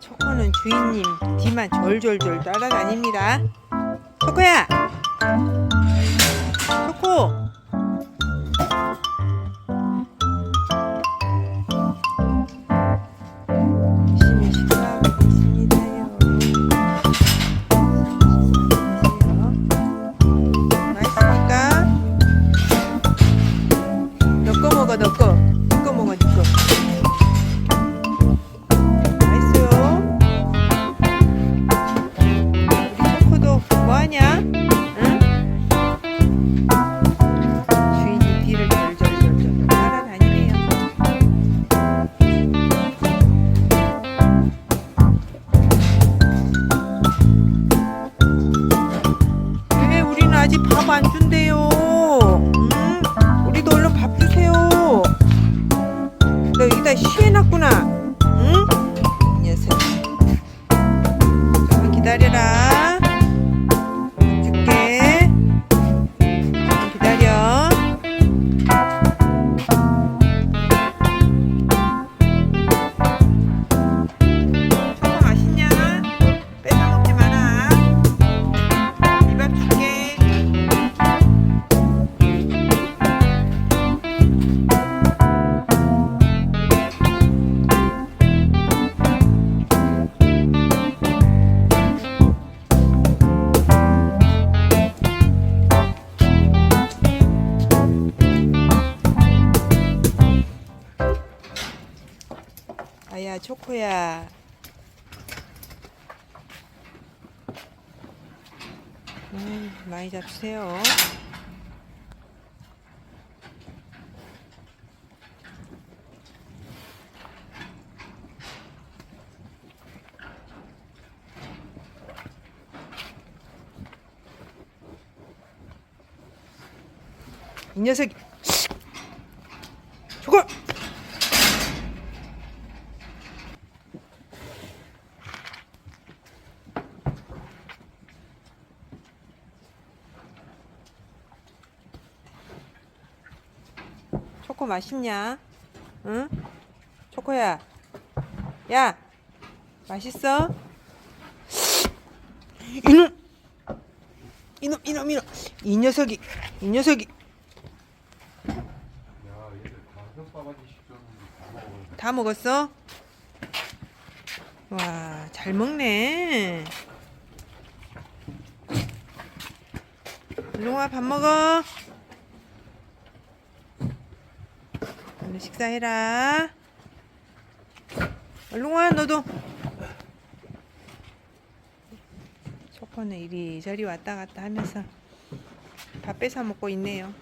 초코는 주인님 뒤만 졸졸졸 따라다닙니다. 초코야! 초코! 열심히 식사하고 있습니다요. 맛있습니까? 너거 먹어, 너 거. 아야 초코야. 음, 많이 잡수세요. 이 녀석이 초 초코 맛있냐? 응? 초코야. 야. 맛있어? 이놈. 이놈 이놈 이놈. 이 녀석이. 이 녀석이 다. 먹었어? 와, 잘 먹네. 일롱아 밥 먹어. 오늘 식사해라. 일롱아 너도. 초코는 이리저리 왔다 갔다 하면서 밥 뺏어 먹고 있네요.